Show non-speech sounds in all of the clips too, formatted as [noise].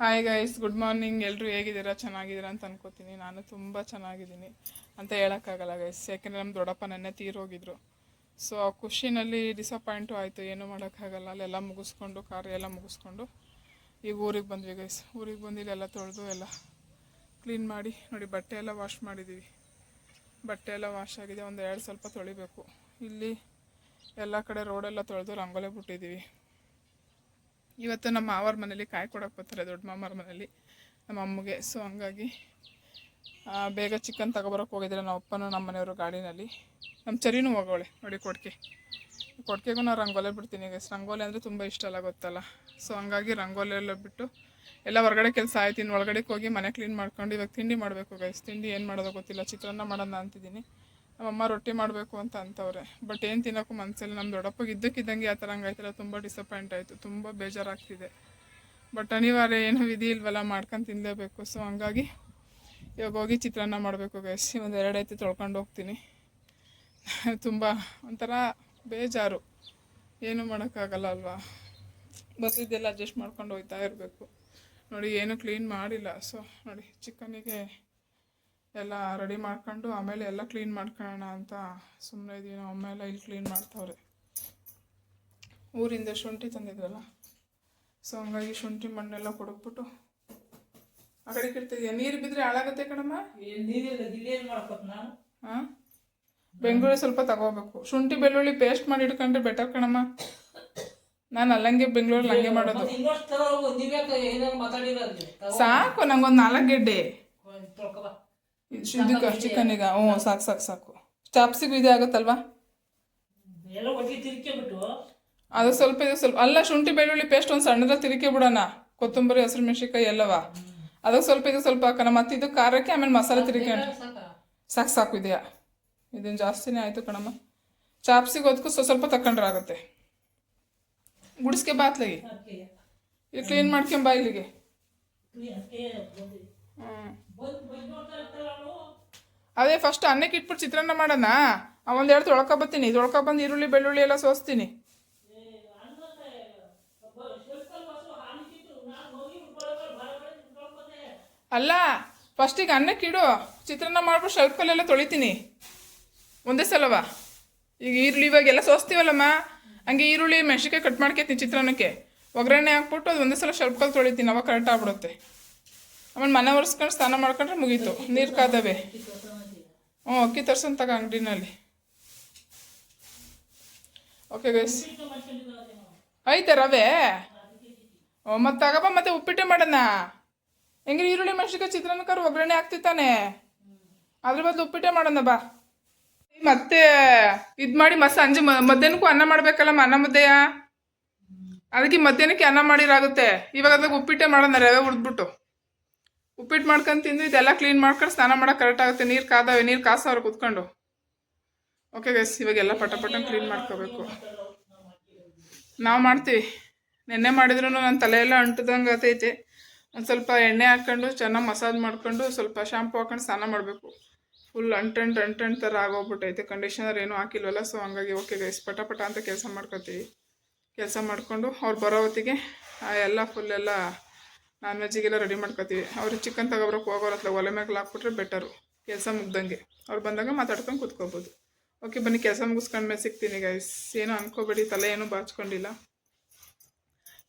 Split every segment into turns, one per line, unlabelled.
Hi guys good morning ಎಲ್ಲರೂ ಹೇಗಿದ್ದೀರಾ? ಚೆನ್ನಾಗಿದ್ದೀರಾ ಅಂತ ಅನ್ಕೋತೀನಿ. ನಾನು ತುಂಬ ಚೆನ್ನಾಗಿದ್ದೀನಿ ಅಂತ ಹೇಳೋಕ್ಕಾಗಲ್ಲ ಗೈಸ್ ಯಾಕೆಂದರೆ ನಮ್ಮ ದೊಡ್ಡಪ್ಪ ನೆನ್ನೆ ತೀರೋಗಿದ್ರು. ಸೊ ಆ ಖುಷಿನಲ್ಲಿ ಡಿಸಪಾಯಿಂಟು ಆಯಿತು. ಏನೂ ಮಾಡೋಕ್ಕಾಗಲ್ಲ. ಅಲ್ಲೆಲ್ಲ ಮುಗಿಸ್ಕೊಂಡು, ಕಾರ್ಯ ಎಲ್ಲ ಮುಗಿಸ್ಕೊಂಡು ಈಗ ಊರಿಗೆ ಬಂದ್ವಿ ಗೈಸ್ ಊರಿಗೆ ಬಂದು ಇಲ್ಲೆಲ್ಲ ತೊಳೆದು ಎಲ್ಲ ಕ್ಲೀನ್ ಮಾಡಿ, ನೋಡಿ ಬಟ್ಟೆ ಎಲ್ಲ ವಾಶ್ ಮಾಡಿದ್ದೀವಿ ಬಟ್ಟೆ ಎಲ್ಲ ವಾಶ್ ಆಗಿದೆ. ಒಂದು ಎರಡು ಸ್ವಲ್ಪ ತೊಳಿಬೇಕು. ಇಲ್ಲಿ ಎಲ್ಲ ಕಡೆ ರೋಡೆಲ್ಲ ತೊಳೆದು ರಂಗೋಲೆ ಬಿಟ್ಟಿದ್ದೀವಿ ಇವತ್ತು ನಮ್ಮ ಮಾವರ ಮನೇಲಿ ಕಾಯಿ ಕೊಡೋಕೆ ಬರ್ತಾರೆ, ದೊಡ್ಡ ಮಾಮರ ಮನೇಲಿ, ನಮ್ಮ ಅಮ್ಮಗೆ. ಸೊ ಹಂಗಾಗಿ ಬೇಗ ಚಿಕನ್ ತಗೊಬರೋಕೆ ಹೋಗಿದ್ರೆ ನಮ್ಮ ಅಪ್ಪನೂ ನಮ್ಮ ಮನೆಯವರು ಗಾಡಿನಲ್ಲಿ. ನಮ್ಮ ಚರಿನೂ ಹೋಗೋಳೆ, ನೋಡಿ ಕೊಡ್ಕೆ. ಕೊಡ್ಕೆಗೂ ನಾನು ರಂಗೋಲೆ ಬಿಡ್ತೀನಿ ಈಗ ರಂಗೋಲಿ ಅಂದರೆ ತುಂಬ ಇಷ್ಟ ಅಲ್ಲ, ಗೊತ್ತಲ್ಲ? ಸೊ ಹಂಗಾಗಿ ರಂಗೋಲಿ ಎಲ್ಲ ಬಿಟ್ಟು, ಎಲ್ಲ ಹೊರಗಡೆ ಕೆಲಸ ಆಯ್ತೀನಿ ಒಳಗಡೆ ಹೋಗಿ ಮನೆ ಕ್ಲೀನ್ ಮಾಡ್ಕೊಂಡು, ಇವಾಗ ತಿಂಡಿ ಮಾಡಬೇಕು ಗೈಸ್ ತಿಂಡಿ ಏನು ಮಾಡೋದೋ ಗೊತ್ತಿಲ್ಲ, ಚಿತ್ರಾನ್ನ ಮಾಡೋಣ ಅಂತಿದ್ದೀನಿ. ನಮ್ಮಮ್ಮ ರೊಟ್ಟಿ ಮಾಡಬೇಕು ಅಂತ ಅಂತವ್ರೆ. ಬಟ್ ಏನು ತಿನ್ನೋಕ್ಕೂ ಮನಸ್ಸಲ್ಲಿ ನಮ್ಮ ದೊಡ್ಡಪ್ಪಗೆ ಇದ್ದಕ್ಕಿದ್ದಂಗೆ ಆ ಥರ ಹಂಗಾಯ್ತಲ್ಲ ತುಂಬ ಡಿಸಪಾಯಿಂಟ್ ಆಯಿತು. ತುಂಬ ಬೇಜಾರಾಗ್ತಿದೆ. ಬಟ್ ಅನಿವಾರ್ಯ ಏನು ವಿಧಿ ಇಲ್ವಲ್ಲ ಮಾಡ್ಕೊಂಡು ತಿನ್ನಲೇಬೇಕು ಸೊ ಹಂಗಾಗಿ ಇವಾಗ ಹೋಗಿ ಚಿತ್ರಾನ್ನ ಮಾಡಬೇಕು ಗೈಸ್ ಒಂದು ಎರಡು ಐತಿ ತೊಳ್ಕೊಂಡು ಹೋಗ್ತೀನಿ. [laughs] ತುಂಬ ಒಂಥರ ಬೇಜಾರು. ಏನು ಮಾಡೋಕ್ಕಾಗಲ್ಲ ಅಲ್ವಾ? ಬಸ್ಸಿದ್ದೆಲ್ಲ ಅಡ್ಜಸ್ಟ್ ಮಾಡ್ಕೊಂಡು ಹೋಗ್ತಾ ಇರಬೇಕು. ನೋಡಿ, ಏನು ಕ್ಲೀನ್ ಮಾಡಿಲ್ಲ. ಸೊ ನೋಡಿ ಚಿಕನಿಗೆ ಎಲ್ಲ ರೆಡಿ ಮಾಡ್ಕೊಂಡು ಆಮೇಲೆ ಎಲ್ಲ ಕ್ಲೀನ್ ಮಾಡ್ಕೊಳ್ಳೋಣ ಅಂತ ಸುಮ್ಮನೆ ಇದೀವಿ. ನಾವು ಅಮ್ಮ ಎಲ್ಲ ಇಲ್ಲಿ ಕ್ಲೀನ್ ಮಾಡ್ತಾವ್ರೆ. ಊರಿಂದ ಶುಂಠಿ ತಂದಿದ್ರಲ್ಲ ಸೊ ಹಂಗಾಗಿ ಶುಂಠಿ ಮಣ್ಣೆಲ್ಲ ಕೊಡಕ್ಬಿಟ್ಟು ಆ ಕಡೆ ಕಿಡ್ತಿದ್ಯಾ ನೀರು ಬಿದ್ದರೆ ಹಾಳಾಗತ್ತೆ ಕಣಮ್ಮ? ಹಾಂ? ಬೆಂಗಳೂರು ಸ್ವಲ್ಪ ತಗೋಬೇಕು. ಶುಂಠಿ ಬೆಳ್ಳುಳ್ಳಿ ಪೇಸ್ಟ್ ಮಾಡಿ ಇಟ್ಕೊಂಡ್ರೆ ಬೆಟರ್ ಕಣಮ್ಮ. ನಾನು ಅಲ್ಲಂಗೆ ಬೆಂಗಳೂರಲ್ಲಿ ಹಂಗೆ ಮಾಡೋದು. ಸಾಕು ನಂಗೊಂದು ನಾಲ್ಕು ಗೆಡ್ಡೆ. ಇದಕ್ಕೆ ಚಿಕನ್ನಿಗ ಹ್ಞೂ ಸಾಕು ಸಾಕು ಸಾಕು. ಚಾಪ್ಸಿಗೂ ಇದೇ ಆಗುತ್ತಲ್ವಾ? ಅದು ಸ್ವಲ್ಪ ಇದು ಸ್ವಲ್ಪ ಅಲ್ಲ ಶುಂಠಿ ಬೆಳ್ಳುಳ್ಳಿ ಪೇಸ್ಟ್ ಒಂದು ಸಣ್ಣದ ತಿರುಕಿ ಬಿಡೋಣ ಕೊತ್ತಂಬರಿ ಹಸಿರು ಮೆಣಸಿನ್ಕಾಯಿ ಎಲ್ಲವ. ಅದಕ್ಕೆ ಸ್ವಲ್ಪ ಇದು ಸ್ವಲ್ಪ ಹಾಕೋಣ. ಮತ್ತೆ ಇದು ಖಾರಕ್ಕೆ ಆಮೇಲೆ ಮಸಾಲೆ ತಿರುಗಿ
ಸಾಕ?
ಸಾಕು ಇದೆಯಾ? ಇದನ್ನು ಜಾಸ್ತಿನೇ ಆಯಿತು ಕಣಮ್ಮ. ಚಾಪ್ಸಿಗೆ ಹೊತ್ಕು ಸ್ವಲ್ಪ ಸ್ವಲ್ಪ ತಕೊಂಡ್ರೆ ಆಗುತ್ತೆ. ಗುಡಿಸ್ಕೆ ಬಾತ್ಲಿಗೆ
ಇದು
ಇಲ್ಲಿ ಕ್ಲೀನ್ ಮಾಡ್ಕೊಂಬ ಇಲ್ಲಿಗೆ. ಹ್ಞೂ ಅದೇ ಫಸ್ಟ್ ಅನ್ನಕ್ಕೆ ಇಟ್ಬಿಟ್ಟು ಚಿತ್ರಾನ್ನ ಮಾಡೋಣ. ಒಂದು ಎರಡು ಒಳ್ಕೋ ಬಂದು ಈರುಳ್ಳಿ ಬೆಳ್ಳುಳ್ಳಿ ಎಲ್ಲ ಸೋಸ್ತೀನಿ. ಅಲ್ಲ ಫಸ್ಟಿಗೆ ಅನ್ನಕ್ಕೆ ಇಡು. ಚಿತ್ರಾನ್ನ ಮಾಡ್ಬಿಟ್ಟು ಶಲ್ಕಲ್ಲೆಲ್ಲ ತೊಳಿತೀನಿ. ಒಂದೇ ಸಲವ. ಈಗ ಈರುಳ್ಳಿ ಇವಾಗ ಎಲ್ಲ ಸೋಸ್ತೀವಲ್ಲಮ್ಮ? ಹಂಗೆ ಈರುಳ್ಳಿ ಮೆಣಸಿನ್ಕಾಯಿ ಕಟ್ ಮಾಡ್ಕೊತೀನಿ ಚಿತ್ರಾನ್ನಕ್ಕೆ. ಒಗ್ಗರಣೆ ಹಾಕ್ಬಿಟ್ಟು ಅದು ಒಂದೇ ಸಲ ಶೆಲ್ಫಲ್ಲಿ ತೊಳಿತೀನಿ. ಅವಾಗ ಕರೆಕ್ಟ್ ಆಗ್ಬಿಡುತ್ತೆ. ಆಮೇಲೆ ಮನೆ ಒರೆಸ್ಕೊಂಡು ಸ್ನಾನ ಮಾಡ್ಕೊಂಡ್ರೆ ಮುಗೀತು. ನೀರು ಕಾದವೆ. ಹ್ಞೂ ಅಕ್ಕಿ ತರ್ಸೋನ್ ತಗ ಅಂಗಡಿನಲ್ಲಿ. ಓಕೆ ಗೈಸ್ ಐತೆ ರವೆ? ಓ, ಮತ್ತೆ ತಗಬ ಮತ್ತೆ ಉಪ್ಪಿಟ್ಟೆ ಮಾಡೋಣ. ಹೆಂಗ್ರಿ ಈರುಳ್ಳಿ ಮೆಣಸಿನ್ಕಾಯಿ ಚಿತ್ರಾನ್ನಕ್ಕಾರ ಒಗ್ಗರಣೆ ಆಗ್ತಿತ್ತಾನೆ ಅದ್ರ ಬದಲು ಉಪ್ಪಿಟ್ಟೆ ಮಾಡೋಣ ಬಾ. ಮತ್ತೆ ಇದು ಮಾಡಿ ಮಸ್ ಸಂಜೆ ಮಧ್ಯಾಹ್ನಕ್ಕೂ ಅನ್ನ ಮಾಡ್ಬೇಕಲ್ಲಮ್ಮ ಅನ್ನ ಮುದ್ದೆಯ ಅದಕ್ಕೆ ಮಧ್ಯಾಹ್ನಕ್ಕೆ ಅನ್ನ ಮಾಡಿರಾಗುತ್ತೆ. ಇವಾಗ ಅದಕ್ಕೆ ಉಪ್ಪಿಟ್ಟೆ ಮಾಡೋಣ, ರವೆ ಹುಡ್ದ್ಬಿಟ್ಟು ಉಪ್ಪಿಟ್ಟು ಮಾಡ್ಕೊಂಡು ತಿಂದು ಇದೆಲ್ಲ ಕ್ಲೀನ್ ಮಾಡ್ಕೊಂಡು ಸ್ನಾನ ಮಾಡೋಕೆ ಕರೆಕ್ಟ್ ಆಗುತ್ತೆ. ನೀರು ಕಾದವೆ, ನೀರು ಕಾಸವ್ರು ಕುತ್ಕೊಂಡು. ಓಕೆ ಗೈಸ್ ಇವಾಗೆಲ್ಲ ಪಟ ಪಟ ಕ್ಲೀನ್ ಮಾಡ್ಕೋಬೇಕು. ನಾವು ಮಾಡ್ತೀವಿ. ನೆನ್ನೆ ಮಾಡಿದ್ರು ನನ್ನ ತಲೆಯೆಲ್ಲ ಅಂಟದಂಗೆ ಆತೈತೆ ಒಂದು ಸ್ವಲ್ಪ ಎಣ್ಣೆ ಹಾಕ್ಕೊಂಡು ಚೆನ್ನಾಗಿ ಮಸಾಜ್ ಮಾಡ್ಕೊಂಡು, ಸ್ವಲ್ಪ ಶಾಂಪು ಹಾಕೊಂಡು ಸ್ನಾನ ಮಾಡಬೇಕು. ಫುಲ್ ಅಂಟಂಟ್ ಅಂಟಂಟ್ ಥರ ಆಗೋಗ್ಬಿಟ್ಟೈತೆ. ಕಂಡೀಷನರ್ ಏನೂ ಹಾಕಿಲ್ವಲ್ಲ ಸೊ ಹಂಗಾಗಿ ಓಕೆ ಗೈಸ್ ಪಟ ಪಟ ಅಂತ ಕೆಲಸ ಮಾಡ್ಕೊತೀವಿ. ಕೆಲಸ ಮಾಡಿಕೊಂಡು ಅವ್ರು ಬರೋ ಹೊತ್ತಿಗೆ ಎಲ್ಲ ಫುಲ್ ಎಲ್ಲ ನಾನ್ ವೆಜ್ಜಿಗೆಲ್ಲ ರೆಡಿ ಮಾಡ್ಕೋತೀವಿ. ಅವ್ರಿಗೆ ಚಿಕನ್ ತಗೋಬ್ರಕ್ ಹೋಗೋರ ಹತ್ರ ಒಲೆ ಮೇಲೆ ಹಾಕ್ಬಿಟ್ರೆ ಬೆಟರು ಕೆಲಸ ಮುಗ್ದಂಗೆ. ಅವ್ರು ಬಂದಾಗ ಮಾತಾಡ್ಕೊಂಡು ಕೂತ್ಕೋಬೋದು. ಓಕೆ ಬನ್ನಿ, ಕೆಲಸ ಮುಗಿಸ್ಕೊಂಡ್ಮೇಲೆ ಸಿಗ್ತೀನಿ ಗೈಸ್ ಏನೂ ಅನ್ಕೋಬೇಡಿ, ತಲೆ ಏನೂ ಬಾಚ್ಕೊಂಡಿಲ್ಲ.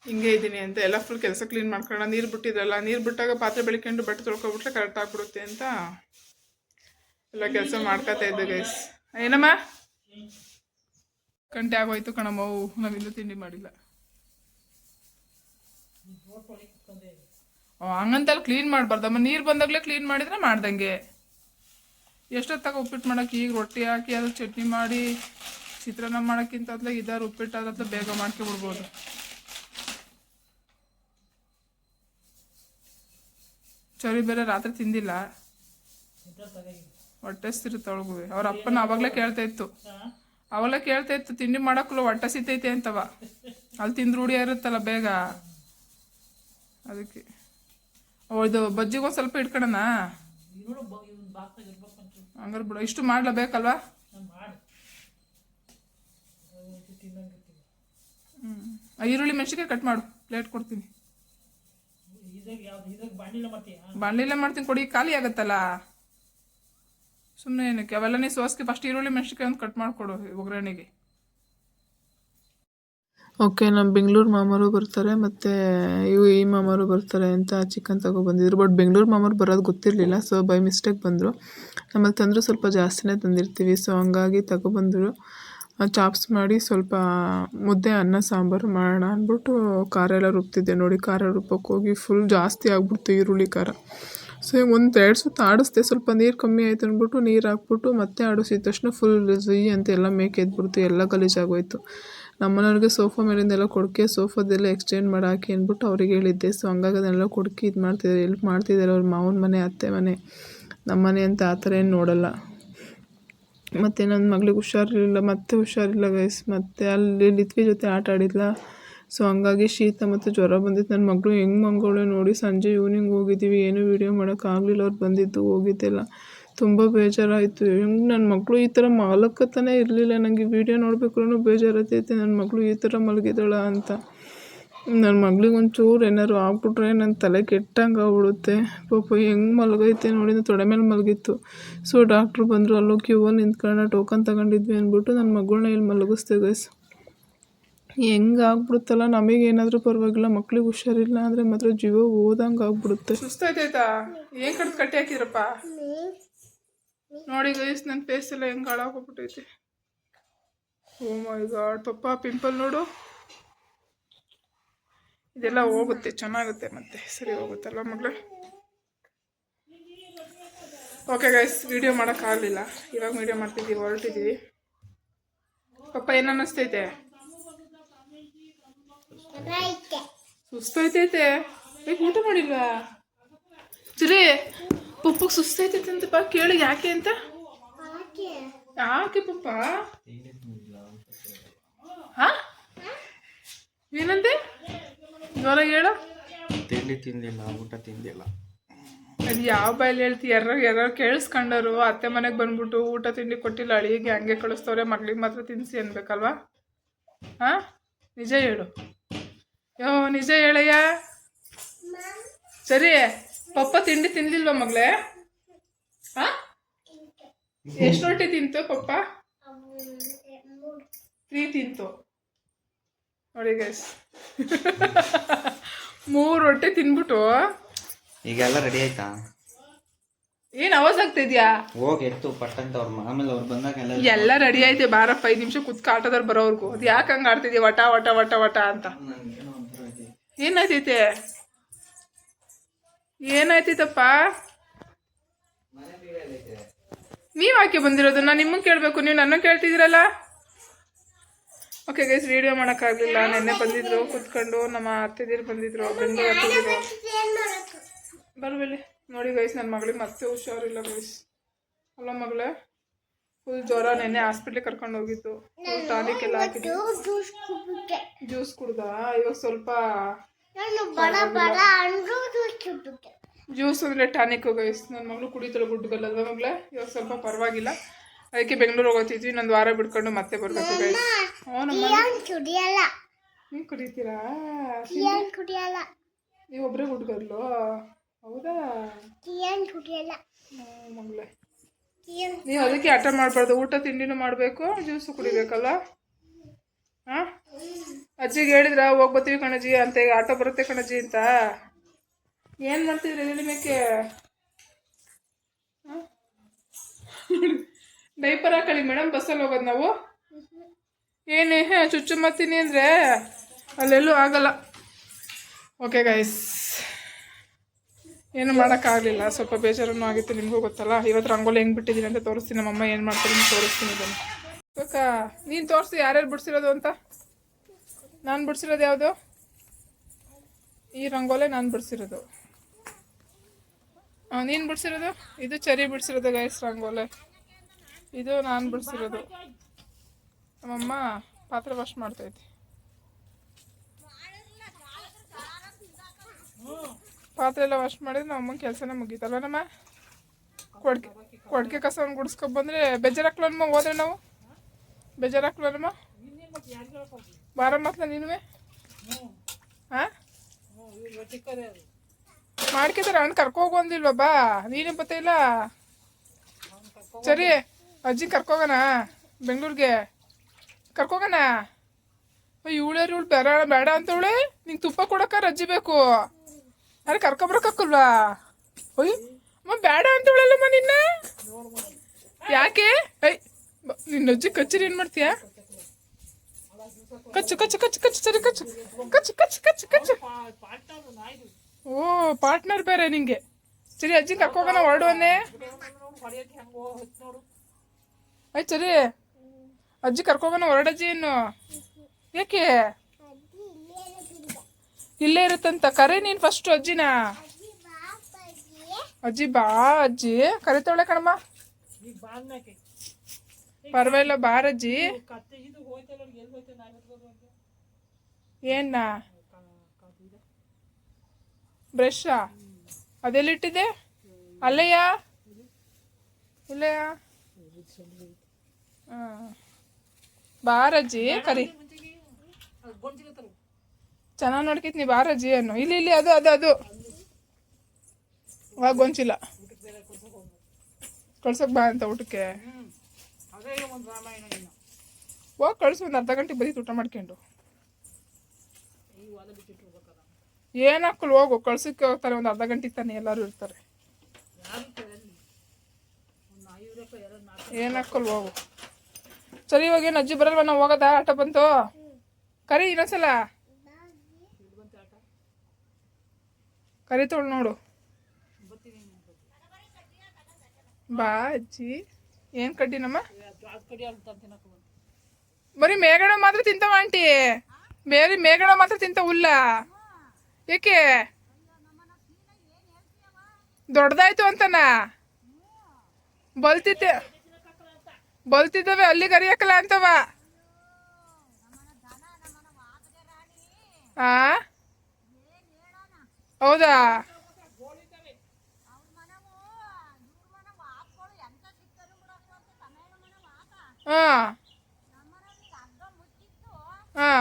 ಹಿಂಗೆ ಇದ್ದೀನಿ ಅಂತ ಎಲ್ಲ ಫುಲ್ ಕೆಲಸ ಕ್ಲೀನ್ ಮಾಡ್ಕೊಳ್ಳೋಣ ನೀರು ಬಿಟ್ಟಿದ್ರಲ್ಲ, ನೀರು ಬಿಟ್ಟಾಗ ಪಾತ್ರೆ ಬೆಳಿಕೊಂಡು ಬಟ್ಟೆ ತೊಳ್ಕೊಬಿಟ್ರೆ ಕರೆಕ್ಟ್ ಆಗ್ಬಿಡುತ್ತೆ ಅಂತ ಎಲ್ಲ ಕೆಲಸ ಮಾಡ್ಕೊತಾ ಇದ್ದೆ ಗೈಸ್ ಏನಮ್ಮ? ಗಂಟೆ ಆಗೋಯ್ತು ಕಣಮ್ಮ ನಾವಿಂದ ತಿಂಡಿ ಮಾಡಿಲ್ಲ. ಹಂಗಂತಲ್ಲಿ ಕ್ಲೀನ್ ಮಾಡಬಾರ್ದಮ್ಮ. ನೀರು ಬಂದಾಗಲೇ ಕ್ಲೀನ್ ಮಾಡಿದ್ರೆ ಮಾಡ್ದಂಗೆ. ಎಷ್ಟೊತ್ತಾಗ ಉಪ್ಪಿಟ್ಟು ಮಾಡೋಕೆ ಈಗ ರೊಟ್ಟಿ ಹಾಕಿ ಅದು ಚಟ್ನಿ ಮಾಡಿ ಚಿತ್ರಾನ್ನ ಮಾಡೋಕ್ಕಿಂತ ಅದ್ಲಾಗ ಇದಾರು ಉಪ್ಪಿಟ್ಟು ಅದ್ರ ಬೇಗ ಮಾಡ್ಕೊಬಿಡ್ಬೋದು ಚರಿ ಬೇರೆ ರಾತ್ರಿ ತಿಂದಿಲ್ಲ. ಹೊಟ್ಟೆ ಸಿರುತ್ತೆ ಅವಳಿಗೂ. ಅವ್ರ ಅಪ್ಪನ ಅವಾಗಲೇ ಕೇಳ್ತಾ ಇತ್ತು. ಅವಾಗಲೇ ಕೇಳ್ತಾ ಇತ್ತು, ತಿಂಡಿ ಮಾಡೋಕ್ಕೂ ಹೊಟ್ಟೆ ಸಿತೈತೆ ಅಂತವ. ಅಲ್ಲಿ ತಿಂದು ರೂಢಿ ಇರುತ್ತಲ್ಲ ಬೇಗ. ಅದಕ್ಕೆ. ಓ ಇದು ಬಜ್ಜಿಗೂ ಸ್ವಲ್ಪ ಇಟ್ಕೊಳಣ ಹಂಗಾರ ಬಿಡು ಇಷ್ಟು
ಮಾಡ್ಲೇಬೇಕಲ್ವಾ
ಹ್ಞೂ ಈರುಳ್ಳಿ ಮೆಣಸಿನ್ಕಾಯಿ ಕಟ್ ಮಾಡು ಪ್ಲೇಟ್ ಕೊಡ್ತೀನಿ. ಬಾಣಲಿಲ್ಲ ಮಾಡ್ತೀನಿ ಕೊಡಿ ಖಾಲಿ ಆಗತ್ತಲ್ಲ? ಸುಮ್ಮನೆ ಏನಕ್ಕೆ ಅವೆಲ್ಲ ನೀ ಸೋಸ್ಗೆ ಫಸ್ಟ್ ಈರುಳ್ಳಿ ಮೆಣಸಿನ್ಕಾಯಿ ಒಂದು ಕಟ್ ಮಾಡಿಕೊಡು ಒಗ್ಗರಣೆಗೆ. ಓಕೆ ನಮ್ಮ ಬೆಂಗಳೂರು ಮಾಮರು ಬರ್ತಾರೆ, ಮತ್ತು ಇವು ಈ ಮಾಮರು ಬರ್ತಾರೆ ಅಂತ ಚಿಕನ್ ತಗೊಬಂದಿದ್ರು ಬಟ್ ಬೆಂಗಳೂರು ಮಾಮರು ಬರೋದು ಗೊತ್ತಿರಲಿಲ್ಲ ಸೊ ಬೈ ಮಿಸ್ಟೇಕ್ ಬಂದರು. ನಮ್ಮಲ್ಲಿ ತಂದರು ಸ್ವಲ್ಪ ಜಾಸ್ತಿನೇ ತಂದಿರ್ತೀವಿ ಸೊ ಹಂಗಾಗಿ ತಗೊಬಂದರು ಚಾಪ್ಸ್ ಮಾಡಿ ಸ್ವಲ್ಪ ಮುದ್ದೆ, ಅನ್ನ, ಸಾಂಬಾರು ಮಾಡೋಣ ಅಂದ್ಬಿಟ್ಟು ಖಾರ ಎಲ್ಲ ರುಬ್ತಿದ್ದೆ. ನೋಡಿ, ಖಾರ ರುಬ್ಬಕ್ಕೆ ಹೋಗಿ ಫುಲ್ ಜಾಸ್ತಿ ಆಗ್ಬಿಡ್ತು ಈರುಳ್ಳಿ ಖಾರ. ಸೊ ಈಗ ಒಂದು ಎರಡು ಸುತ್ತ ಆಡಿಸ್ದೆ, ಸ್ವಲ್ಪ ನೀರು ಕಮ್ಮಿ ಆಯಿತು ಅಂದ್ಬಿಟ್ಟು ನೀರು ಹಾಕ್ಬಿಟ್ಟು ಮತ್ತೆ ಆಡಿಸಿದ ತಕ್ಷಣ ಫುಲ್ ಝುಯ್ ಅಂತ ಎಲ್ಲ ಮೇಕೆ ಎದ್ಬಿಡ್ತು ಎಲ್ಲ ಗಲೀಜಾಗೋಯ್ತು ನಮ್ಮನೆಯವ್ರಿಗೆ ಸೋಫಾ ಮೇಲಿಂದೆಲ್ಲ ಕೊಡಕೆ ಸೋಫಾದೆಲ್ಲ ಎಕ್ಸ್ಚೇಂಜ್ ಮಾಡಿ ಹಾಕಿ ಅಂದ್ಬಿಟ್ಟು ಅವ್ರಿಗೆ ಹೇಳಿದ್ದೆ. ಸೊ ಹಂಗಾಗಿ ಅದನ್ನೆಲ್ಲ ಕೊಡಕೆ ಇದು ಮಾಡ್ತಿದ್ದಾರೆ ಎಲ್ಪ್ ಮಾಡ್ತಿದ್ದಾರೆ ಅವ್ರ ಮಾವನ ಮನೆ, ಅತ್ತೆ ಮನೆ. ನಮ್ಮ ಮನೆ ಅಂತ ಆ ಥರ ಏನು ನೋಡಲ್ಲ. ಮತ್ತು ನನ್ನ ಮಗಳಿಗೆ ಹುಷಾರಿರಲಿಲ್ಲ, ಮತ್ತೆ ಹುಷಾರಿಲ್ಲ ಗೈಸ್ ಮತ್ತು ಅಲ್ಲಿ ಲಿತ್ವಿ ಜೊತೆ ಆಟ ಆಡಿದ್ಲ. ಸೊ ಹಂಗಾಗಿ ಶೀತ ಮತ್ತು ಜ್ವರ ಬಂದಿತ್ತು. ನನ್ನ ಮಗಳು ಹೆಂಗೆ ಮಂಗೋಳೆ ನೋಡಿ ಸಂಜೆ ಈವ್ನಿಂಗ್ ಹೋಗಿದ್ದೀವಿ. ಏನೂ ವೀಡಿಯೋ ಮಾಡೋಕ್ಕಾಗಲಿಲ್ಲ ಅವ್ರು ಬಂದಿದ್ದು ಹೋಗಿದ್ದೆಲ್ಲ ತುಂಬ ಬೇಜಾರಾಯಿತು. ಹೆಂಗೆ ನನ್ನ ಮಗಳು ಈ ಥರ ಮಲಕ್ಕತ್ತಾನೆ ಇರಲಿಲ್ಲ. ನನಗೆ ವೀಡಿಯೋ ನೋಡ್ಬೇಕಾದ್ರೂ ಬೇಜಾರಾಗ್ತೈತೆ ನನ್ನ ಮಗಳು ಈ ಥರ ಮಲಗಿದಳ ಅಂತ. ನನ್ನ ಮಗ್ಳಿಗೆ ಒಂಚೂರು ಏನಾದ್ರು ಆಗ್ಬಿಟ್ರೆ ನನ್ನ ತಲೆ ಕೆಟ್ಟಂಗೆ ಆಗ್ಬಿಡುತ್ತೆ ಪಾಪ ಹೆಂಗೆ ಮಲಗೈತೆ ನೋಡಿ ನನ್ನ ತೊಡೆ ಮೇಲೆ ಮಲಗಿತ್ತು. ಸೊ ಡಾಕ್ಟ್ರು ಬಂದರು ಅಲ್ಲೋ ಕ್ಯೂವಲ್ಲಿ ನಿಂತ್ಕೊಂಡು ಟೋಕನ್ ತಗೊಂಡಿದ್ವಿ ಅಂದ್ಬಿಟ್ಟು ನನ್ನ ಮಗಳನ್ನ ಇಲ್ಲಿ ಮಲಗಿಸ್ದೆ ಗೈಸ್ ಹೆಂಗೆ ಆಗ್ಬಿಡುತ್ತಲ್ಲ? ನಮಗೆ ಏನಾದರೂ ಪರವಾಗಿಲ್ಲ. ಮಕ್ಳಿಗೆ ಹುಷಾರಿಲ್ಲ ಅಂದರೆ ಮಾತ್ರ ಜೀವ ಓದಂಗೆ ಆಗ್ಬಿಡುತ್ತೆ ಸುಸ್ತಾಯ್ತಾಯ್ತಾ ಏನು ಕಟ್ ಕಟ್ಟಿ ಹಾಕಿದ್ರಪ್ಪ? ನೋಡಿ ಗೈಸ್ ನನ್ನ ಫೇಸ್ ಎಲ್ಲ ಹೆಂಗೆ ಹಾಳಾಗೋಗ್ಬಿಟ್ಟೈತೆ ಓ ಮೈ ಗಾಡ್ ಪಪ್ಪ ಪಿಂಪಲ್ ನೋಡು. ಇದೆಲ್ಲ ಹೋಗುತ್ತೆ ಚೆನ್ನಾಗುತ್ತೆ ಮತ್ತೆ ಸರಿ ಹೋಗುತ್ತಲ್ಲ ಮಗಳು? ಓಕೆ ಗೈಸ್ ವಿಡಿಯೋ ಮಾಡೋಕ್ಕಾಗಲಿಲ್ಲ ಇವಾಗ ವಿಡಿಯೋ ಮಾಡ್ತಿದ್ದೀವಿ ಹೊರಟಿದ್ದೀವಿ ಪಪ್ಪ ಏನು ಅನ್ನಿಸ್ತೈತೆ? ಸುಸ್ತೈತೈತೆ ಊಟ ಮಾಡಿಲ್ವಾ? ಸರಿ ಪಪ್ಪಗೆ ಸುಸ್ತೈತೈತೆ ಅಂತಪ್ಪ ಕೇಳಿ ಯಾಕೆ ಅಂತ? ಯಾಕೆ? ಪಪ್ಪ? ಹಾ? ಏನಂತೆ ಜ್ವರ ಹೇಳು.
ತಿಂಡಿ ತಿಂದಿಲ್ಲ ಊಟ ತಿಂದಿಲ್ಲ.
ಅದು ಯಾವ ಬಾಯಲ್ಲಿ ಹೇಳ್ತಿ? ಯಾರೋ ಯಾರು ಕೇಳಿಸ್ಕೊಂಡರು ಅತ್ತೆ ಮನೆಗೆ ಬಂದ್ಬಿಟ್ಟು ಊಟ ತಿಂಡಿ ಕೊಟ್ಟಿಲ್ಲ ಅಳಿಗೆ ಹಂಗೆ ಕಳಿಸ್ತವ್ರೆ ಮಗ್ಳಿಗೆ ಮಾತ್ರ ತಿನ್ನಿಸಿ ಅನ್ಬೇಕಲ್ವಾ? ಹಾಂ? ನಿಜ ಹೇಳು. ಯೋ ನಿಜ ಹೇಳಯ್ಯ. ಸರಿ. ಪಪ್ಪ ತಿಂಡಿ ತಿನ್ಲಿಲ್ವಾ ಮಗಳೇ? ಹಾ? ಎಷ್ಟು ರೊಟ್ಟಿ ತಿಂತು ಪಪ್ಪ? ತ್ರೀ ತಿಂತು. ನೋಡಿ ಗೈಸ್ [laughs] ಮೂರು ರೊಟ್ಟಿ ತಿನ್ಬಿಟ್ಟು.
ಈಗೆಲ್ಲ ರೆಡಿ ಆಯ್ತಾ?
ಏನ್ ಅವಾಜ್ ಆಗ್ತಿದ್ಯಾ
ಹೋಗಿ ಎತ್ತು ಪಟ್ಟಂತ ಅವ್ರ ಆಮೇಲೆ ಅವ್ರು ಬಂದಾಗ ಎಲ್ಲ
ಎಲ್ಲ ರೆಡಿ ಐತೆ ಬಾರಪ್ಪ ಐದು ನಿಮಿಷ ಕುತ್ಕ ಆಟದವ್ರು ಬರೋರ್ಗು ಅದು ಯಾಕೆ ಹಂಗೆ ಆಡ್ತಿದ್ಯಾ? ವಟ ವಟ ವಟ ವಟ ಅಂತ. ಏನಾಯ್ತೈತೆ? ಏನಾಯ್ತೈತಪ್ಪ ನೀವು ಯಾಕೆ ಬಂದಿರೋದು? ನಾನು ನಿಮ್ಮನ್ನು ಕೇಳಬೇಕು. ನೀವು ನನ್ನ ಕೇಳ್ತಿದ್ದೀರಲ್ಲ? ಓಕೆ ಗೈಸ್ ವಿಡಿಯೋ ಮಾಡೋಕ್ಕಾಗಲಿಲ್ಲ. ನೆನ್ನೆ ಬಂದಿದ್ರು ಕುತ್ಕೊಂಡು ನಮ್ಮ ಅತ್ತೆದಿರು ಬಂದಿದ್ರು ಬೆಂಗಳೂರು ಹತ್ತಿದ್ರು ಬರ್ಬೇಲಿ ನೋಡಿ ಗೈಸ್ ನನ್ನ ಮಗಳಿಗೆ ಮತ್ತೆ ಹುಷಾರಿಲ್ಲ ಗೈಸ್ ಅಲ್ಲ ಮಗಳೇ? ಫುಲ್ ಜ್ವರ. ನೆನ್ನೆ ಹಾಸ್ಪಿಟ್ಲಿಗೆ ಕರ್ಕೊಂಡು ಹೋಗಿತ್ತು ಟಾನಿಕ್ ಎಲ್ಲ ಹಾಕಿದ್ದು. ಜ್ಯೂಸ್ ಕುಡ್ದ? ಇವಾಗ ಸ್ವಲ್ಪ ಜ್ಯೂಸ್ ಅಂದರೆ ಟಾನಿಕ್ ಗೈಸ್ ನನ್ನ ಮಗಳು ಕುಡಿತಾಳೆ ಗುಡ್ಗಲ್ಲಲ್ವ ಮಗಳೇ? ಇವಾಗ ಸ್ವಲ್ಪ ಪರವಾಗಿಲ್ಲ. ಅದಕ್ಕೆ ಬೆಂಗಳೂರು ಹೋಗ್ತಿದ್ವಿ. ನಂದು ವಾರ ಬಿಡ್ಕೊಂಡು ಮತ್ತೆ ಬರ್ಬೇಕು ಗೈಸ್
ಕುಡಿಯಲ್ಲ.
ನೀವು ಕುಡಿತೀರಾ?
ಕುಡಿಯಲ್ಲ.
ನೀವು ಒಬ್ಬರೇ ಹುಡ್ಗರ್ಲು ಹೌದಾ?
ಕುಡಿಯಲ್ಲ.
ಮಗಳೇ. ನೀವು ಅದಕ್ಕೆ ಆಟ ಮಾಡಬಾರ್ದು. ಊಟ ತಿಂಡಿನೂ ಮಾಡಬೇಕು ಜ್ಯೂಸು ಕುಡಿಬೇಕಲ್ಲ ಹಾಂ? ಅಜ್ಜಿಗೆ ಹೇಳಿದ್ರ, ಹೋಗಿ ಬರ್ತೀವಿ ಕಣಜ್ಜಿ ಅಂತ ಈಗ ಆಟೋ ಬರುತ್ತೆ ಕಣಜ್ಜಿ ಅಂತ. ಏನು ಮಾಡ್ತಿದ್ರಿ ನಿಮಗೆ ಡೈಪರ್ ಹಾಕೊಳ್ಳಿ ಮೇಡಮ್ ಬಸ್ಸಲ್ಲಿ ಹೋಗೋದು ನಾವು. ಏನೇ ಚುಚ್ಚು ಮಾಡ್ತೀನಿ ಅಂದರೆ ಅಲ್ಲೆಲ್ಲೂ ಆಗಲ್ಲ. ಓಕೆ ಗೈಸ್ ಏನು ಮಾಡೋಕ್ಕಾಗಲಿಲ್ಲ. ಸ್ವಲ್ಪ ಬೇಜಾರನ್ನು ಆಗಿತ್ತು, ನಿಮಗೂ ಗೊತ್ತಲ್ಲ. ಇವತ್ತು ರಂಗೋಲಿ ಹೆಂಗೆ ಬಿಟ್ಟಿದ್ದೀನಿ ಅಂತ ತೋರಿಸ್ತೀನಿ. ನಮ್ಮಮ್ಮ ಏನು ಮಾಡ್ತಾರೆ ತೋರಿಸ್ತೀನಿ ಇದನ್ನು. ನೀನು ತೋರಿಸಿ ಯಾರ್ಯಾರು ಬಿಡಿಸಿರೋದು ಅಂತ. ನಾನು ಬಿಡಿಸಿರೋದು ಯಾವುದು? ಈ ರಂಗೋಲೆ ನಾನು ಬಿಡಿಸಿರೋದು. ನೀನು ಬಿಡಿಸಿರೋದು? ಇದು ಚರಿ ಬಿಡಿಸಿರೋದು ಗೈಸ್ ರಂಗೋಲೆ. ಇದು ನಾನು ಬಿಡಿಸಿರೋದು. ನಮ್ಮಮ್ಮ ಪಾತ್ರೆ ವಾಶ್ ಮಾಡ್ತೈತಿ. ಪಾತ್ರೆ ಎಲ್ಲ ವಾಶ್ ಮಾಡಿದ್ರೆ ನಮ್ಮಮ್ಮ ಕೆಲಸನೇ ಮುಗೀತಲ್ಲ ನಮ್ಮ? ಕೊಡ್ಕೆ ಕೊಡ್ಕೆ ಕಸವನ್ನು ಗುಡಿಸ್ಕೊಬಂದ್ರೆ ಬೇಜಾರಾಕ್ಲಮ್ಮ ಹೋದ್ರೆ ನಾವು? ಬೇಜಾರಾಕ್ಲಮ್ಮ ಬಾರ ಮಾತ್ಲ ನೀನುವೆ? ಹಾಂ? ಮಾಡ್ಕಿದಾರೆ ಅಣ್ಣ ಕರ್ಕೊ ಅಂದಿಲ್ವಾ ಬಾ ನೀನೇ ಬತ್ತ ಇಲ್ಲ? ಸರಿ, ಅಜ್ಜಿ ಕರ್ಕೋಗಣ, ಬೆಂಗಳೂರಿಗೆ. ಕರ್ಕೋಗಣ? ಇವಳ್ಯಾರು ಇವಳು ಬೇಡ ಬೇಡ ಅಂತವಳೆ? ನಿಂಗೆ ತುಪ್ಪ ಕೊಡಕ್ಕಾರ ರಜ್ಜಿ ಬೇಕು? ಅರೆ ಕರ್ಕೊಬರಕ್ಕಲ್ವಾ ಒಯ್ ಅಮ್ಮ, ಬೇಡ ಅಂತವಳಲ್ಲಮ್ಮ ನಿನ್ನ? ಯಾಕೆ? ಐ ನಿನ್ನ ಅಜ್ಜಿ ಕಚ್ಚರಿ ಏನು ಮಾಡ್ತೀಯಾ? ಕಚ್ಚು ಕಚ್ಚು ಕಚ್ಚು ಕಚ್ಚು, ಸರಿ, ಕಚ್ಚು ಕಚ್ಚು ಕಚ್ಚು ಕಚ್ಚು ಕಚ್ಚು. ಓ ಪಾರ್ಟ್ನರ್ ಬೇರೆ ನಿಂಗೆ. ಸರಿ ಅಜ್ಜಿ ಕರ್ಕೋಗಣ ಹೊರಡುವನ್ನೇ ಆಯ್ತು, ಸರಿ. ಅಜ್ಜಿ ಕರ್ಕೋಗೋಣ ಹೊರಡಜ್ಜಿ ಇನ್ನು. ಯಾಕೆ?
ಇಲ್ಲೇ
ಇರುತ್ತಂತ. ಕರೆ ನೀನು ಫಸ್ಟ್ ಅಜ್ಜಿನ.
ಅಜ್ಜಿ
ಬಾ, ಅಜ್ಜಿ. ಕರಿತಾವಳೆ ಕಣಮ್ಮ.
ಎತ್ಕೊಂಡು ಬಾರಜ್ಜಿ.
ಏನ. ಬ್ರಷಾ ಅದೆಲ್ಲಿಟ್ಟಿದೆ ಅಲ್ಲಯ್ಯ? ಇಲ್ಲಯ್ಯ? ಬಾರಜ್ಜಿ ಕರಿ. ಚೆನ್ನಾಗಿ ನೋಡ್ಕಿತ್ನಿ ಬಾರಜ್ಜಿ ಅನ್ನು. ಇಲ್ಲಿ ಇಲ್ಲಿ ಅದು ಅದು ಅದು. ಗೊಂಚಿಲ್ಲ ಕಳ್ಸಕ್ ಬಾ ಅಂತ ಊಟಕ್ಕೆ.
ಅದೇ ಒಂದು ರಾಮಾಯಣ ಇನ್ನು
ಹೋಗಿ ಕಳ್ಸು ಒಂದು ಅರ್ಧ ಗಂಟೆ ಬರೀ ಊಟ ಮಾಡ್ಕೊಂಡು.
ಈ ವಾದ ಬಿಟ್ಟಿಟ್ಟಿರ್ಬೇಕಲ್ಲ
ಏನ್ ಹಾಕಲ್ ಹೋಗು ಕಳ್ಸಕ್ಕೆ ಹೋಗ್ತಾರೆ ಒಂದು ಅರ್ಧ ಗಂಟೆ ತಾನೆ ಎಲ್ಲರೂ ಇರ್ತಾರೆ.
ಯಾರು ಕೇಳಲಿ ಒಂದು ಐವರಪ್ಪ ಎರಡು ನಾಲ್ಕು
ಏನ್ ಹಾಕಲ್ ಹೋಗು. ಸರಿ ಇವಾಗ ಏನು ಅಜ್ಜಿ ಬರಲ್ವ? ನಾವು ಹೋಗದ ಆಟ ಬಂತು? ಕರಿ ಇನ್ನೊಂದ್ಸಲ.
ಹಿಡ್ಬಂತೆ ಆಟ
ಕರಿ ತೊಳು ನೋಡು. ಬಾ ಅಜ್ಜಿ. ಏನ್ ಕಡ್ಡಿನಮ್ಮ? ಬರೀ ಮೇಗಣ ಮಾತ್ರ ತಿಂತಾವ ಆಂಟಿ. ಬೇರೆ ಮೇಗಣ ಮಾತ್ರ ತಿಂತಾವ ಉಲ್ಲ. ಏಕೆ? ದೊಡ್ಡದಾಯ್ತು ಅಂತನ? ಬಲ್ತಿದ್ದೆ ಬಲ್ತಿದ್ದವೆ ಅಲ್ಲಿ ಕರಿಯಕ್ಕಲ್ಲ ಅಂತವ? ಆ? ಹೌದಾ? ಹಾ. ಹಾ.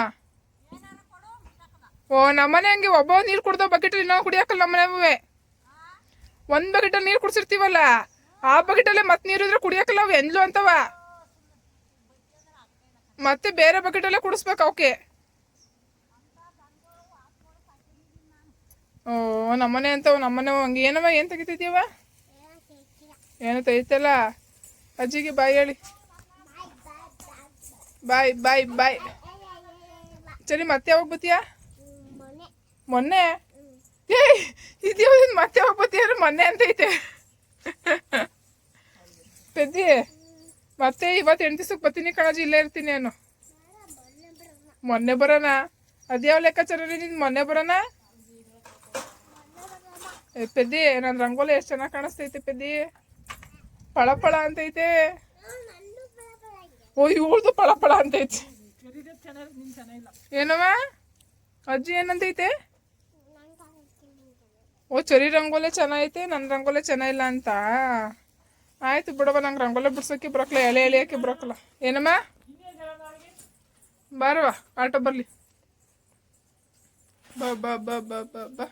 ಓ ನಮ್ಮನೆ ಹಂಗೆ ಒಬ್ಬ ನೀರು ಕುಡ್ದೋ ಬಕೆಟ್ ನಾವು ಕುಡಿಯಕ್ಕಲ್ಲ ನಮ್ಮನೆ ಒಂದ್ ಬಕೆಟಲ್ಲಿ ನೀರು ಕುಡಿಸಿರ್ತೀವಲ್ಲ, ಆ ಬಕೆಟಲ್ಲೇ ಮತ್ತೆ ನೀರು ಇದ್ರೆ ಕುಡಿಯಕಲ್ಲ ಅವು ಎಂದ್ಲು ಅಂತವ. ಮತ್ತೆ ಬೇರೆ ಬಕೆಟಲ್ಲೇ ಕುಡಿಸ್ಬೇಕು ಅವಕ್ಕೆ ಓ ನಮ್ಮನೆ ಅಂತವ ನಮ್ಮನೆ ಹಂಗೆ. ಏನವ ಏನ್ ತೆಗಿತಿದ್ದೀವ? ಏನು ತೆಗಿತಲ್ಲ. ಅಜ್ಜಿಗೆ ಬಾಯಿ ಹೇಳಿ. ಬಾಯ್ ಬಾಯ್ ಬಾಯ್. ಸರಿ ಮತ್ತೆ ಯಾವಾಗ ಬತ್ತೀಯಾ
ಮೊನ್ನೆ.
ಮೊನ್ನೆ ಏ ಇದ್ಯಾವ ಮತ್ತೆ ಯಾವಾಗ ಬತ್ತೀಯ ಮೊನ್ನೆ ಅಂತ ಐತೆ. ಪೆದ್ದಿ, ಮತ್ತೆ ಇವತ್ತು ಎಂಟು ದಿವ್ಸಕ್ಕೆ ಬರ್ತೀನಿ ಕಣಜಿ, ಇಲ್ಲೇ ಇರ್ತೀನಿ ನಾನು. ಮೊನ್ನೆ ಬರೋಣ ಅದ್ಯಾವ ಲೆಕ್ಕಾಚಾರ ನಿನ್, ಮೊನ್ನೆ ಬರೋಣ ಪೆದ್ದಿ ನನ್ನ ರಂಗೋಲಿ ಎಷ್ಟು ಚೆನ್ನಾಗಿ ಕಾಣಿಸ್ತೈತೆ ಪೆದ್ದಿ. ಪಳ ಪಳ ಅಂತೈತೆ. ಓ ಇವಳ್ದು ಪಳ ಪಳ ಅಂತೈತಿ ಏನವ ಅಜ್ಜಿ ಏನಂತೈತೆ? ಓ, ಚರಿ ರಂಗೋಲೆ ಚೆನ್ನಾಗೈತೆ ನನ್ನ ರಂಗೋಲೆ ಚೆನ್ನಾಗಿಲ್ಲ ಅಂತ. ಆಯ್ತು ಬಿಡವ ನಂಗೆ ರಂಗೋಲೆ ಬಿಡ್ಸೋಕೆ ಬರೋಕಲ್ಲ ಎಳೆ ಎಳೆಯೋಕೆ ಬರೋಕಲ್ಲ ಏನಮ್ಮ? ಬಾರವ ಆಟೋ ಬರಲಿ. ಬಾ ಬಾ ಬಾ ಬಾ ಬಾ ಬಾ.